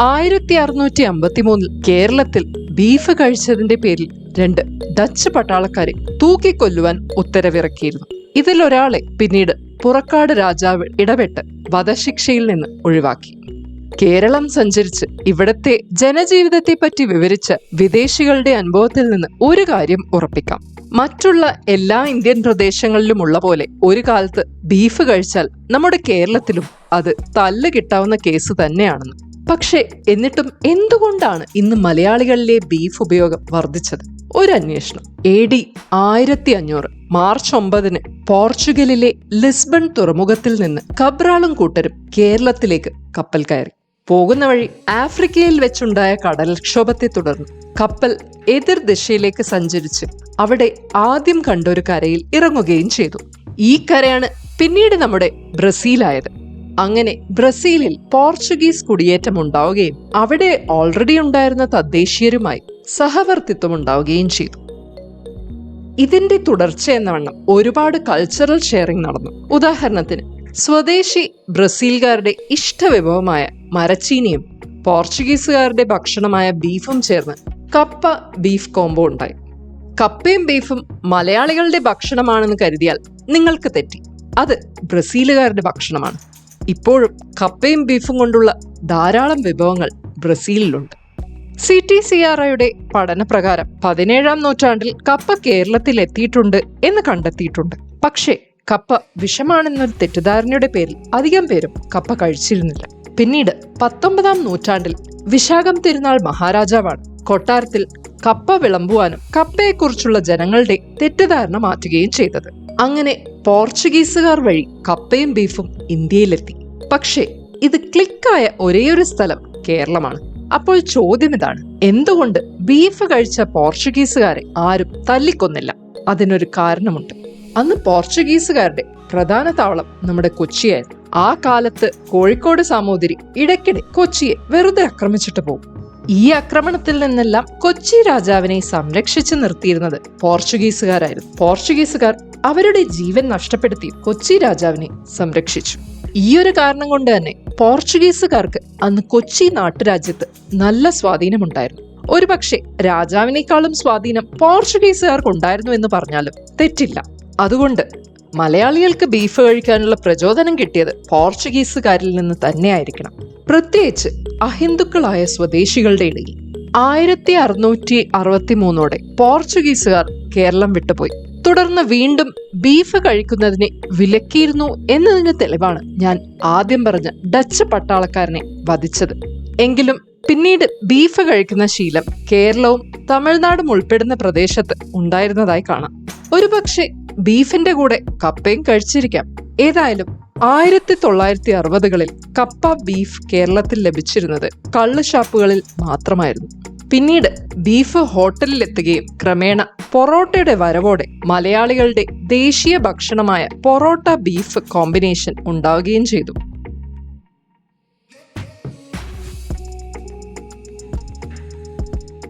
ആയിരത്തി അറുന്നൂറ്റി അമ്പത്തി മൂന്നിൽ കേരളത്തിൽ ബീഫ് കഴിച്ചതിന്റെ പേരിൽ രണ്ട് ഡച്ച് പട്ടാളക്കാരെ തൂക്കിക്കൊല്ലുവാൻ ഉത്തരവിറക്കിയിരുന്നു. ഇതിലൊരാളെ പിന്നീട് പുറക്കാട് രാജാവ് ഇടപെട്ട് വധശിക്ഷയിൽ നിന്ന് ഒഴിവാക്കി. കേരളം സഞ്ചരിച്ച് ഇവിടത്തെ ജനജീവിതത്തെ പറ്റി വിവരിച്ച വിദേശികളുടെ അനുഭവത്തിൽ നിന്ന് ഒരു കാര്യം ഉറപ്പിക്കാം. മറ്റുള്ള എല്ലാ ഇന്ത്യൻ പ്രദേശങ്ങളിലുമുള്ള പോലെ ഒരു കാലത്ത് ബീഫ് കഴിച്ചാൽ നമ്മുടെ കേരളത്തിലും അത് തല്ല് കിട്ടാവുന്ന കേസ് തന്നെയാണെന്ന്. പക്ഷേ എന്നിട്ടും എന്തുകൊണ്ടാണ് ഇന്ന് മലയാളികളിലെ ബീഫ് ഉപയോഗം വർദ്ധിച്ചത്? ഒരു അന്വേഷണം. എ ഡി ആയിരത്തി അഞ്ഞൂറ് മാർച്ച് ഒമ്പതിന് പോർച്ചുഗലിലെ ലിസ്ബൺ തുറമുഖത്തിൽ നിന്ന് കബ്രാളും കൂട്ടരും കേരളത്തിലേക്ക് കപ്പൽ കയറി. പോകുന്ന വഴി ആഫ്രിക്കയിൽ വെച്ചുണ്ടായ കടൽക്ഷോഭത്തെ തുടർന്ന് കപ്പൽ എതിർ ദിശയിലേക്ക് സഞ്ചരിച്ച് അവിടെ ആദ്യം കണ്ടൊരു കരയിൽ ഇറങ്ങുകയും ചെയ്തു. ഈ കരയാണ് പിന്നീട് നമ്മുടെ ബ്രസീലായത്. അങ്ങനെ ബ്രസീലിൽ പോർച്ചുഗീസ് കുടിയേറ്റം ഉണ്ടാവുകയും അവിടെ ഓൾറെഡി ഉണ്ടായിരുന്ന തദ്ദേശീയരുമായി സഹവർത്തിത്വം ഉണ്ടാവുകയും ചെയ്തു. ഇതിന്റെ തുടർച്ച എന്ന വണ്ണം ഒരുപാട് കൾച്ചറൽ ഷെയറിംഗ് നടന്നു. ഉദാഹരണത്തിന് സ്വദേശി ബ്രസീൽകാരുടെ ഇഷ്ടവിഭവമായ മരച്ചീനിയും പോർച്ചുഗീസുകാരുടെ ഭക്ഷണമായ ബീഫും ചേർന്ന് കപ്പ ബീഫ് കോംബോ ഉണ്ടായി. കപ്പയും ബീഫും മലയാളികളുടെ ഭക്ഷണമാണെന്ന് കരുതിയാൽ നിങ്ങൾക്ക് തെറ്റി. അത് ബ്രസീലുകാരുടെ ഭക്ഷണമാണ്. ഇപ്പോഴും കപ്പയും ബീഫും കൊണ്ടുള്ള ധാരാളം വിഭവങ്ങൾ ബ്രസീലിലുണ്ട്. സി ടി സി ആർ ഐയുടെ പഠനപ്രകാരം പതിനേഴാം നൂറ്റാണ്ടിൽ കപ്പ കേരളത്തിൽ എത്തിയിട്ടുണ്ട് എന്ന് കണ്ടെത്തിയിട്ടുണ്ട്. പക്ഷേ കപ്പ വിഷമാണെന്നൊരു തെറ്റിദ്ധാരണയുടെ പേരിൽ അധികം പേരും കപ്പ കഴിച്ചിരുന്നില്ല. പിന്നീട് പത്തൊമ്പതാം നൂറ്റാണ്ടിൽ വിശാഖം തിരുനാൾ മഹാരാജാവാണ് കൊട്ടാരത്തിൽ കപ്പ വിളമ്പുവാനും കപ്പയെക്കുറിച്ചുള്ള ജനങ്ങളുടെ തെറ്റിദ്ധാരണ മാറ്റുകയും ചെയ്തത്. അങ്ങനെ പോർച്ചുഗീസുകാർ വഴി കപ്പയും ബീഫും ഇന്ത്യയിലെത്തി. പക്ഷേ ഇത് ക്ലിക്കായ ഒരേയൊരു സ്ഥലം കേരളമാണ്. അപ്പോൾ ചോദ്യം ഇതാണ് എന്തുകൊണ്ട് ബീഫ് കഴിച്ച പോർച്ചുഗീസുകാരെ ആരും തല്ലിക്കൊന്നില്ല? അതിനൊരു കാരണമുണ്ട്. അന്ന് പോർച്ചുഗീസുകാരുടെ പ്രധാന താവളം നമ്മുടെ കൊച്ചിയായിരുന്നു. ആ കാലത്ത് കോഴിക്കോട് സാമൂതിരി ഇടയ്ക്കിടെ കൊച്ചിയെ വെറുതെ ആക്രമിച്ചിട്ട് പോകും. ഈ ആക്രമണത്തിൽ നിന്നെല്ലാം കൊച്ചി രാജാവിനെ സംരക്ഷിച്ചു നിർത്തിയിരുന്നത് പോർച്ചുഗീസുകാരായിരുന്നു. പോർച്ചുഗീസുകാർ അവരുടെ ജീവൻ നഷ്ടപ്പെടുത്തി കൊച്ചി രാജാവിനെ സംരക്ഷിച്ചു. ഈ ഒരു കാരണം കൊണ്ട് തന്നെ പോർച്ചുഗീസുകാർക്ക് അന്ന് കൊച്ചി നാട്ടുരാജ്യത്ത് നല്ല സ്വാധീനമുണ്ടായിരുന്നു. ഒരുപക്ഷെ രാജാവിനേക്കാളും സ്വാധീനം പോർച്ചുഗീസുകാർക്ക് ഉണ്ടായിരുന്നു എന്ന് പറഞ്ഞാലും തെറ്റില്ല. അതുകൊണ്ട് മലയാളികൾക്ക് ബീഫ് കഴിക്കാനുള്ള പ്രചോദനം കിട്ടിയത് പോർച്ചുഗീസുകാരിൽ നിന്ന് തന്നെയായിരിക്കണം. പ്രത്യേകിച്ച് അഹിന്ദുക്കളായ സ്വദേശികളുടെ ഇടയിൽ ആയിരത്തി അറുന്നൂറ്റി അറുപത്തി മൂന്നോടെ പോർച്ചുഗീസുകാർ കേരളം വിട്ടുപോയി. തുടർന്ന് വീണ്ടും ബീഫ് കഴിക്കുന്നതിനെ വിലക്കിയിരുന്നു എന്നതിന് തെളിവാണ് ഞാൻ ആദ്യം പറഞ്ഞ ഡച്ച് പട്ടാളക്കാരനെ വധിച്ചത്. എങ്കിലും പിന്നീട് ബീഫ് കഴിക്കുന്ന ശീലം കേരളവും തമിഴ്നാടും ഉൾപ്പെടുന്ന പ്രദേശത്ത് ഉണ്ടായിരുന്നതായി കാണാം. ഒരുപക്ഷെ ബീഫിന്റെ കൂടെ കപ്പയും കഴിച്ചിരിക്കാം. ഏതായാലും ആയിരത്തി തൊള്ളായിരത്തി അറുപതുകളിൽ കപ്പ ബീഫ് കേരളത്തിൽ ലഭിച്ചിരുന്നത് കള്ള് ഷാപ്പുകളിൽ മാത്രമായിരുന്നു. പിന്നീട് ബീഫ് ഹോട്ടലിലെത്തുകയും ക്രമേണ പൊറോട്ടയുടെ വരവോടെ മലയാളികളുടെ ദേശീയ ഭക്ഷണമായ പൊറോട്ട ബീഫ് കോമ്പിനേഷൻ ഉണ്ടാവുകയും ചെയ്തു.